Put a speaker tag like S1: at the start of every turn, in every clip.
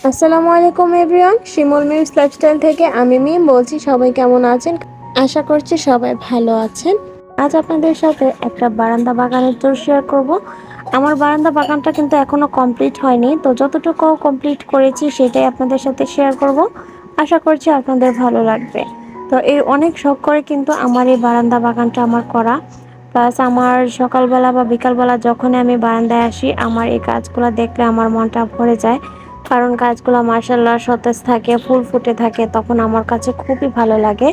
S1: আসসালামু আলাইকুম এভরিওয়ান, শিমুল muse lifestyle থেকে আমি মিম বলছি, সবাই কেমন আছেন? আশা করছি সবাই ভালো আছেন। আজ আপনাদের সাথে একটা বারান্দা বাগানের ট্যুর শেয়ার করব। আমার বারান্দা বাগানটা কিন্তু এখনও কমপ্লিট হয়নি, তো যতটুকু কমপ্লিট করেছি সেটাই আপনাদের সাথে শেয়ার করব। আশা করছি আপনাদের ভালো লাগবে। তো এই অনেক শখ করে কিন্তু আমার এই বারান্দা বাগানটা আমার করা। প্লাস আমার সকালবেলা বা বিকালবেলা যখনই আমি বারান্দায় আসি, আমার এই কাজগুলো দেখলে আমার মনটা ভরে যায়। কারণ গাছগুলো মার্শাল্লাহ সতেজ থাকে, ফুল ফুটে থাকে, তখন আমার কাছে খুবই ভালো লাগে।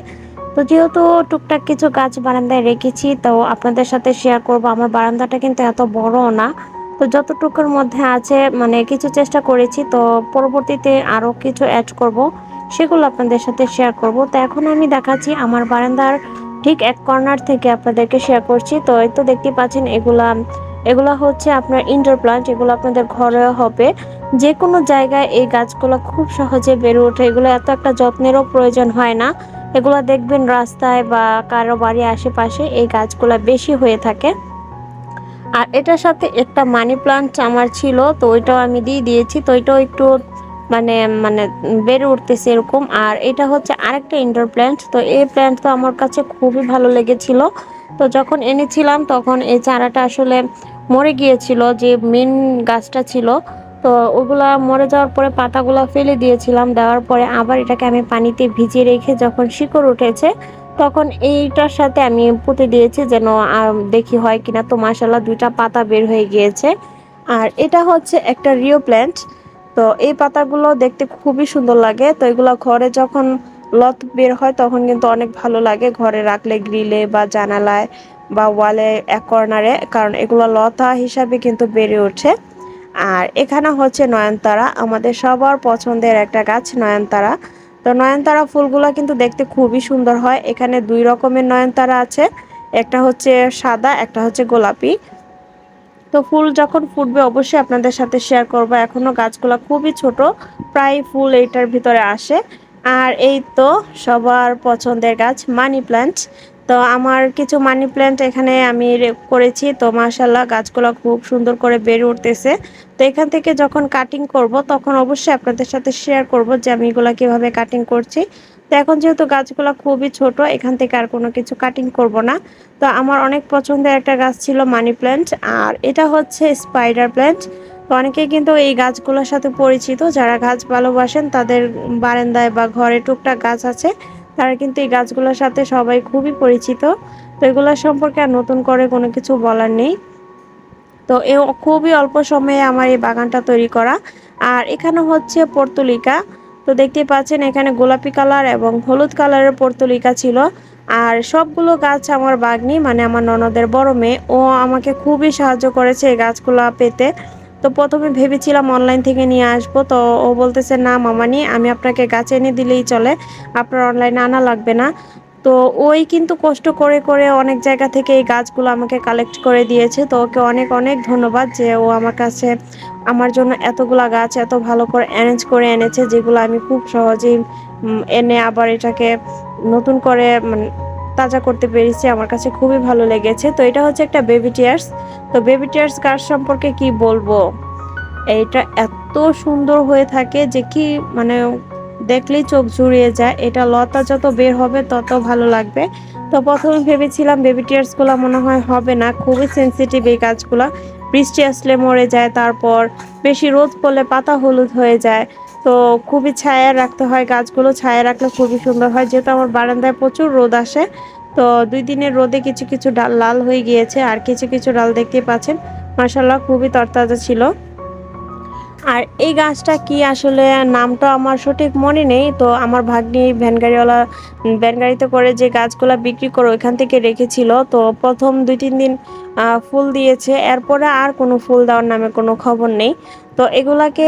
S1: তো যেহেতু টুকটাক কিছু গাছ বারান্দায় রেখেছি, তো আপনাদের সাথে শেয়ার করব। আমার বারান্দাটা কিন্তু এত বড়ও না। তো যতটুকুর মধ্যে আছে মানে কিছু চেষ্টা করেছি, তো পরবর্তীতে আরও কিছু অ্যাড করব, সেগুলো আপনাদের সাথে শেয়ার করব। তো এখন আমি দেখাচ্ছি আমার বারান্দার ঠিক এক কর্নার থেকে আপনাদেরকে শেয়ার করছি। তো এই তো দেখতে পাচ্ছেন, এগুলা এগুলো হচ্ছে আপনার ইনডোর প্লান্ট এগুলো আপনাদের ঘরে হবে। যে কোনো জায়গায় এই গাছগুলো খুব সহজে বেড়ে ওঠে। এগুলো এত একটা যত্নেরও প্রয়োজন হয় না। এগুলো দেখবেন রাস্তায় বা কারও বাড়ির আশেপাশে এই গাছগুলো বেশি হয়ে থাকে। আর এটার সাথে একটা মানি প্লান্ট আমার ছিল, তো ওইটাও আমি দিয়ে দিয়েছি। তো ওইটাও একটু মানে মানে বেড়ে উঠতেছে এরকম। আর এটা হচ্ছে আরেকটা ইনডোর প্ল্যান্ট তো এই প্ল্যান্ট তো আমার কাছে খুবই ভালো লেগেছিল। তো যখন এনেছিলাম, তখন এই চারাটা আসলে মরে গিয়েছিল, যে মেন গাছটা ছিল, তো ওগুলা মরে যাওয়ার পরে পাতাগুলো ফেলে দিয়েছিলাম, দেওয়ার পরে আবার এটাকে আমি পানিতে ভিজিয়ে রেখে যখন শিকড় উঠেছে, তখন এইটার সাথে আমি পুঁতে দিয়েছি যেন দেখি হয় কিনা, তো মাসাল্লাহ দুইটা পাতা বের হয়ে গিয়েছে। আর এটা হচ্ছে একটা রিও প্ল্যান্ট, তো এই পাতাগুলো দেখতে খুবই সুন্দর লাগে, তো এগুলো ঘরে যখন লত বের হয় তখন কিন্তু অনেক ভালো লাগে, ঘরে রাখলে গ্রিলে বা জানালায় বা ওয়ালে এক কর্নারে, কারণ এগুলো লতা হিসাবে কিন্তু বেড়ে ওঠে আর এখানে হচ্ছে নয়নতারা, আমাদের সবার পছন্দের একটা গাছ নয়নতারা। তো নয়নতারা ফুলগুলো কিন্তু দেখতে খুবই সুন্দর হয়। এখানে দুই রকমের নয়নতারা আছে, একটা হচ্ছে সাদা, একটা হচ্ছে গোলাপি। তো ফুল যখন ফুটবে অবশ্যই আপনাদের সাথে শেয়ার করব। এখনও গাছগুলো খুবই ছোট, প্রায় ফুল এইটার ভিতরে আসে। আর এই তো সবার পছন্দের গাছ মানি প্ল্যান্ট তো আমার কিছু মানি প্ল্যান্ট এখানে আমি করেছি। তো মাশাল্লাহ গাছগুলো খুব সুন্দর করে বেড়ে উঠতেছে। তো এখান থেকে যখন কাটিং করব, তখন অবশ্যই আপনাদের সাথে শেয়ার করব যে আমি এগুলো কীভাবে কাটিং করছি। তো এখন যেহেতু গাছগুলো খুবই ছোট, এখান থেকে আর কোনো কিছু কাটিং করব না। তো আমার অনেক পছন্দের একটা গাছ ছিল মানি প্ল্যান্ট আর এটা হচ্ছে স্পাইডার প্ল্যান্ট তো অনেকেই কিন্তু এই গাছগুলোর সাথে পরিচিত, যারা গাছ ভালোবাসেন তাদের বারান্দায় বা ঘরে টুকটাক গাছ আছে। তারা কিন্তু এই গাছগুলোর সাথে সবাই খুবই পরিচিত। তো এগুলোর সম্পর্কে আর নতুন করে কোনো কিছু বলার নেই। তো এ খুবই অল্প সময়ে আমার এই বাগানটা তৈরি করা। আর এখানে হচ্ছে পর্তুলিকা। তো দেখতে পাচ্ছেন এখানে গোলাপি কালার এবং হলুদ কালারের পর্তুলিকা ছিল। আর সবগুলো গাছ আমার বাগনি মানে আমার ননদের বড় মেয়ে। ও আমাকে খুবই সাহায্য করেছে এই গাছগুলো পেতে। তো প্রথমে ভেবেছিলাম অনলাইন থেকে নিয়ে আসব। তো ও বলতেছে, না মামানি, আমি আপনাকে গাছ এনে দিলেই চলে। আপনার অনলাইনে আনা লাগবে না। তো ওই কিন্তু কষ্ট করে করে অনেক জায়গা থেকে এই গাছগুলো আমাকে কালেক্ট করে দিয়েছে। তো ওকে অনেক অনেক ধন্যবাদ যে ও আমার কাছে আমার জন্য এতগুলা গাছ এত ভালো করে অ্যারেঞ্জ করে এনেছে, যেগুলো আমি খুব সহজেই এনে আবার এটাকে নতুন করে মানে তাজা করতে পেরেছি, আমার কাছে খুবই ভালো লেগেছে। তো এটা হচ্ছে একটা বেবি টিয়ার্স তো বেবি টিয়ার্স গাছ সম্পর্কে কি বলব? এটা এত সুন্দর হয়ে থাকে যে কি মানে দেখলেই চোখ জুড়িয়ে যায়। এটা লতা যত বের হবে তত ভালো লাগবে। তো প্রথমে ভেবেছিলাম বেবি টিয়ার্সগুলো মনে হয় হবে না, খুবই সেন্সিটিভ এই গাছগুলো বৃষ্টি আসলে মরে যায়, তারপর বেশি রোদ পড়লে পাতা হলুদ হয়ে যায়। তো খুবই ছায়া রাখতে হয়, গাছগুলো ছায়া রাখলে খুবই সুন্দর হয়। যেহেতু আমার বারান্দায় প্রচুর রোদ আসে, তো দুই দিনের রোদে কিছু কিছু ডাল লাল হয়ে গিয়েছে। আর কিছু কিছু ডাল দেখতে পাচ্ছেন মাসাল্লাহ খুবই তরতাজা ছিল। আর এই গাছটা কি আসলে নামটা আমার সঠিক মনে নেই, তো আমার ভাগ্নি ভ্যান গাড়িওয়ালা ভ্যান গাড়িতে করে যে গাছগুলো বিক্রি করে ওইখান থেকে রেখেছিল, তো প্রথম দুই তিন দিন ফুল দিয়েছে, এরপরে আর কোনো ফুল দেওয়ার নামে কোনো খবর নেই। তো এগুলাকে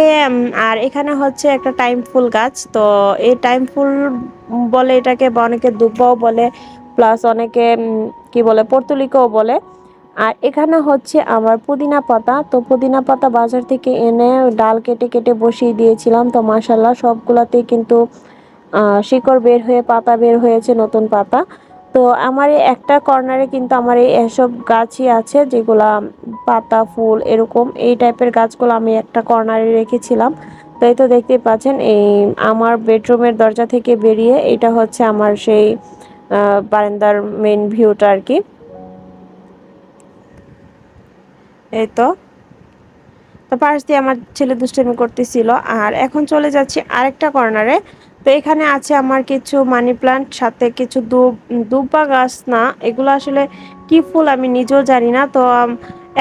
S1: আর এখানে হচ্ছে একটা টাইম ফুল গাছ, তো এই টাইম ফুল বলে এটাকে বা অনেকে দুব্বাও বলে, প্লাস অনেকে কি বলে, পর্তুলিকাও বলে। আর এখানে হচ্ছে আমার পুদিনা পাতা। তো পুদিনা পাতা বাজার থেকে এনে ডাল কেটে কেটে বসিয়ে দিয়েছিলাম। তো মাসাল্লাহ সবগুলাতেই কিন্তু শিকড় বের হয়ে, পাতা বের হয়েছে নতুন পাতা। তো আমার এই একটা কর্নারে কিন্তু আমার এই এসব গাছই আছে, যেগুলা পাতা, ফুল এরকম এই টাইপের গাছগুলো আমি একটা কর্নারে রেখেছিলাম। তো এই তো দেখতেই পাচ্ছেন, এই আমার বেডরুমের দরজা থেকে বেরিয়ে এটা হচ্ছে আমার সেই বারান্দার মেন ভিউটা আর কি। এই তো। তো পাশ দিয়ে আমার ছেলে দুষ্টামি করতেছিল, আর এখন চলে যাচ্ছি আরেকটা কর্নারে তো এখানে আছে আমার কিছু মানি প্লান্ট সাথে কিছু দুব, দুব্বা গাছ না, এগুলো আসলে কি ফুল আমি নিজেও জানি না। তো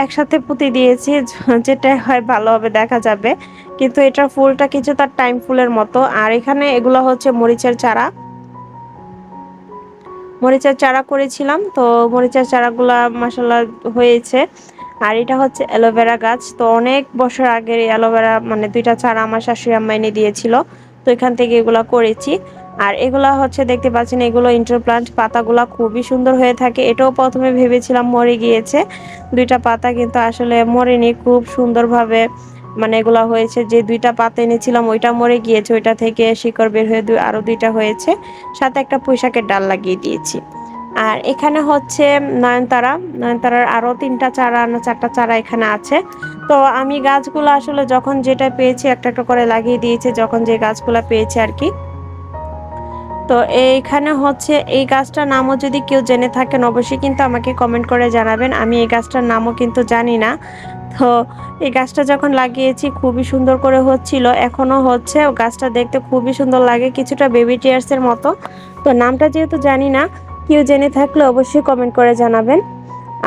S1: একসাথে পুঁতি দিয়েছি যেটা হয় ভালোভাবে দেখা যাবে। কিন্তু এটার ফুলটা কিছু তার টাইম ফুলের মতো। আর এখানে এগুলো হচ্ছে মরিচের চারা। মরিচের চারা করেছিলাম, তো মরিচের চারাগুলা মাসাল্লাহ হয়েছে। আর এটা হচ্ছে অ্যালোভেরা গাছ। তো অনেক বছর আগের অ্যালোভেরা মানে দুইটা চারা আমার শাশুড়ি আম্মা এনে দিয়েছিল। তো এখান থেকে এগুলো করেছি। আর এগুলা হচ্ছে দেখতে পাচ্ছেন, এগুলো ইন্টারপ্লান্ট পাতাগুলা খুবই সুন্দর হয়ে থাকে। এটাও প্রথমে ভেবেছিলাম মরে গিয়েছে। দুইটা পাতা কিন্তু আসলে মরেনি, খুব সুন্দরভাবে মানে এগুলা হয়েছে। যে দুইটা পাতা এনেছিলাম, ওইটা মরে গিয়েছে। ওইটা থেকে শিকড় বের হয়ে আরও দুইটা হয়েছে। সাথে একটা পুঁইশাকের ডাল লাগিয়ে দিয়েছি। আর এখানে হচ্ছে নয়নতারা। নয়নতারার আরও তিনটা চারা, না চারটা চারা এখানে আছে। তো আমি গাছগুলো আসলে যখন যেটা পেয়েছি, একটা একটা করে লাগিয়ে দিয়েছি, যখন যে গাছগুলো পেয়েছি আর কি। তো এইখানে হচ্ছে এই গাছটার নামও যদি কেউ জেনে থাকেন, অবশ্যই কিন্তু আমাকে কমেন্ট করে জানাবেন। আমি এই গাছটার নামও কিন্তু জানি না। তো এই গাছটা যখন লাগিয়েছি, খুবই সুন্দর করে হচ্ছিল। এখনও হচ্ছে গাছটা দেখতে খুবই সুন্দর লাগে, কিছুটা বেবি টিয়ার্সের মতো। তো নামটা যেহেতু জানি না কেউ জেনে থাকলে অবশ্যই কমেন্ট করে জানাবেন।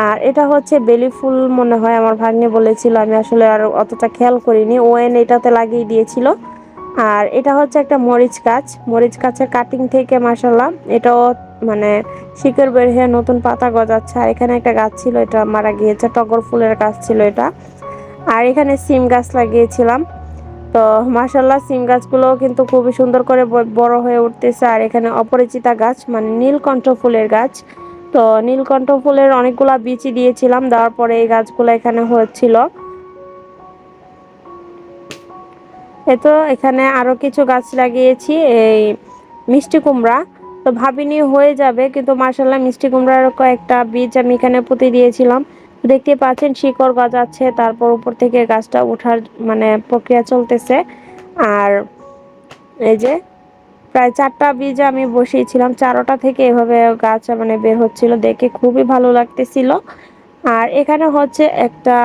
S1: আর এটা হচ্ছে বেলি ফুল মনে হয় আমার ভাগ্নে বলেছিল, আমি আসলে আর অতটা খেয়াল করিনি। ওয়েন এটাতে লাগিয়ে দিয়েছিল। আর এটা হচ্ছে একটা মরিচ গাছ। মরিচ গাছের কাটিং থেকে মাসাল্লাহ এটাও মানে শিকড় বের হয়ে নতুন পাতা গজাচ্ছে। আর এখানে একটা গাছ ছিল, এটা মারা গিয়েছে। টগর ফুলের গাছ ছিল এটা। আর এখানে সিম গাছ লাগিয়েছিলাম। তো মাসাল্লাহ সিম গাছগুলোও কিন্তু খুবই সুন্দর করে বড় হয়ে উঠতেছে। আর এখানে অপরিচিতা গাছ মানে নীলকণ্ঠ ফুলের গাছ। তো নীলকণ্ঠ ফুলের অনেকগুলা বিচি দিয়েছিলাম, দেওয়ার পরে এই গাছগুলো এখানে হচ্ছিল এ তো এখানে আরও কিছু গাছ লাগিয়েছি, এই মিষ্টি কুমড়া। তো ভাবিনি হয়ে যাবে, কিন্তু মার্শাল্লাহ মিষ্টি কুমড়ার কয়েকটা বীজ আমি এখানে পুঁতে দিয়েছিলাম। দেখতে পাচ্ছেন শিকড় গজাচ্ছে, তারপর উপর থেকে গাছটা ওঠার মানে প্রক্রিয়া চলতেছে। আর এই যে প্রায় চারটা বীজ আমি বসিয়েছিলাম, চারোটা থেকে এভাবে গাছ মানে বের হচ্ছিল, দেখে খুবই ভালো লাগতেছিল। আর এখানে হচ্ছে একটা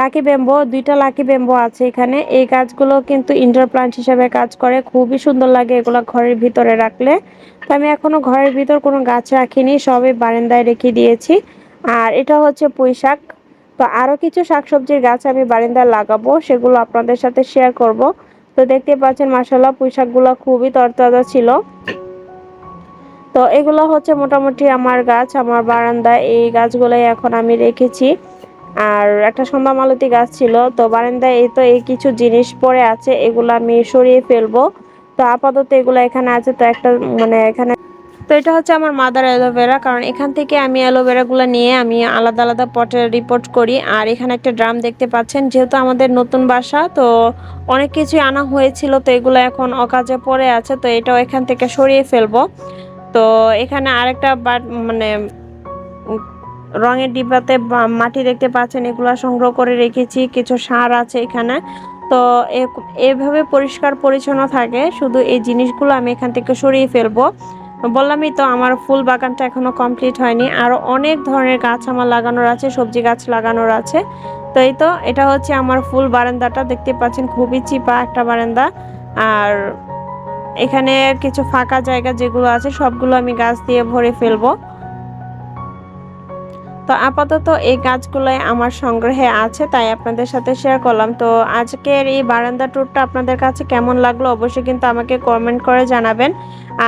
S1: লাকি ব্যাম্বো দুইটা লাকি ব্যাম্বো আছে এখানে। এই গাছগুলো কিন্তু ইনডোর প্লান্ট হিসাবে কাজ করে, খুবই সুন্দর লাগে এগুলো ঘরের ভিতরে রাখলে। তো আমি এখনও ঘরের ভিতর কোনো গাছ রাখিনি, সবই বারান্দায় রেখে দিয়েছি। আর এটা হচ্ছে পুঁই শাক। তো আরও কিছু শাকসবজির গাছ আমি বারান্দায় লাগাবো, সেগুলো আপনাদের সাথে শেয়ার করব। তো দেখতে পাচ্ছেন মাসাল্লাহ পুঁই শাকগুলো খুবই তরতাজা ছিল। তো এগুলো হচ্ছে মোটামুটি আমার গাছ, আমার বারান্দায় এই গাছগুলোই এখন আমি রেখেছি। আর একটা সন্ধ্যা মালতি গাছ ছিল, তো বারান্দায় এই তো এই কিছু জিনিস পড়ে আছে, এগুলো আমি সরিয়ে ফেলব। তো আপাতত এগুলো এখানে আছে, তো একটা মানে এখানে তো এটা হচ্ছে আমার মাদার অ্যালোভেরা কারণ এখান থেকে আমি অ্যালোভেরাগুলো নিয়ে আমি আলাদা আলাদা পটে রিপোর্ট করি। আর এখানে একটা ড্রাম দেখতে পাচ্ছেন, যেহেতু আমাদের নতুন বাসা, তো অনেক কিছুই আনা হয়েছিল, তো এগুলো এখন অকাজে পড়ে আছে, তো এটাও এখান থেকে সরিয়ে ফেলব। তো এখানে আরেকটা মানে রঙের ডিব্বাতে মাটি দেখতে পাচ্ছেন, এগুলো সংগ্রহ করে রেখেছি, কিছু সার আছে এখানে। তো এভাবে পরিষ্কার পরিচ্ছন্ন থাকে, শুধু এই জিনিসগুলো আমি এখান থেকে সরিয়ে ফেলব। বললামই তো, আমার ফুল বাগানটা এখনও কমপ্লিট হয়নি। আরও অনেক ধরনের গাছ আমার লাগানোর আছে, সবজি গাছ লাগানোর আছে। তো এই তো, এটা হচ্ছে আমার ফুল বারান্দাটা, দেখতে পাচ্ছেন খুবই চিপা একটা বারান্দা। আর এখানে কিছু ফাঁকা জায়গা যেগুলো আছে, সবগুলো আমি গাছ দিয়ে ভরে ফেলব। তো আপাতত এই গাছগুলোই আমার সংগ্রহে আছে, তাই আপনাদের সাথে শেয়ার করলাম। তো আজকের এই বারান্দা ট্যুরটা আপনাদের কাছে কেমন লাগল অবশ্যই কিন্তু আমাকে কমেন্ট করে জানাবেন।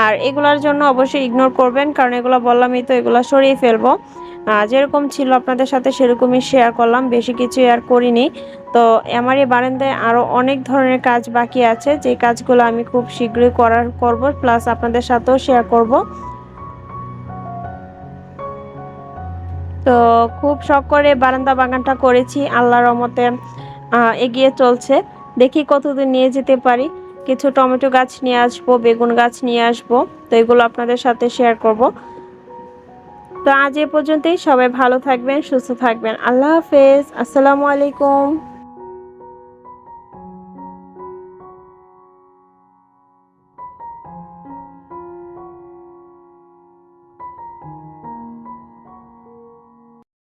S1: আর এগুলোর জন্য অবশ্যই ইগনোর করবেন, কারণ এগুলো বললামই তো এগুলো সরিয়ে ফেলব। যেরকম ছিল আপনাদের সাথে সেরকমই শেয়ার করলাম, বেশি কিছু আর করিনি। তো আমার এই বারান্দায় আরও অনেক ধরনের কাজ বাকি আছে, যে কাজগুলো আমি খুব শীঘ্রই করার করব প্লাস আপনাদের সাথেও শেয়ার করব। তো খুব শখ করে বারান্দা বাগানটা করেছি, আল্লাহর রহমতে এগিয়ে চলছে। দেখি কতদূর নিয়ে যেতে পারি। কিছু টমেটো গাছ নিয়ে আসব, বেগুন গাছ নিয়ে আসব, তো এগুলো আপনাদের সাথে শেয়ার করব। তো আজ এ পর্যন্তই, সবাই ভালো থাকবেন, সুস্থ থাকবেন। আল্লাহ হাফেজ, আসসালামু আলাইকুম।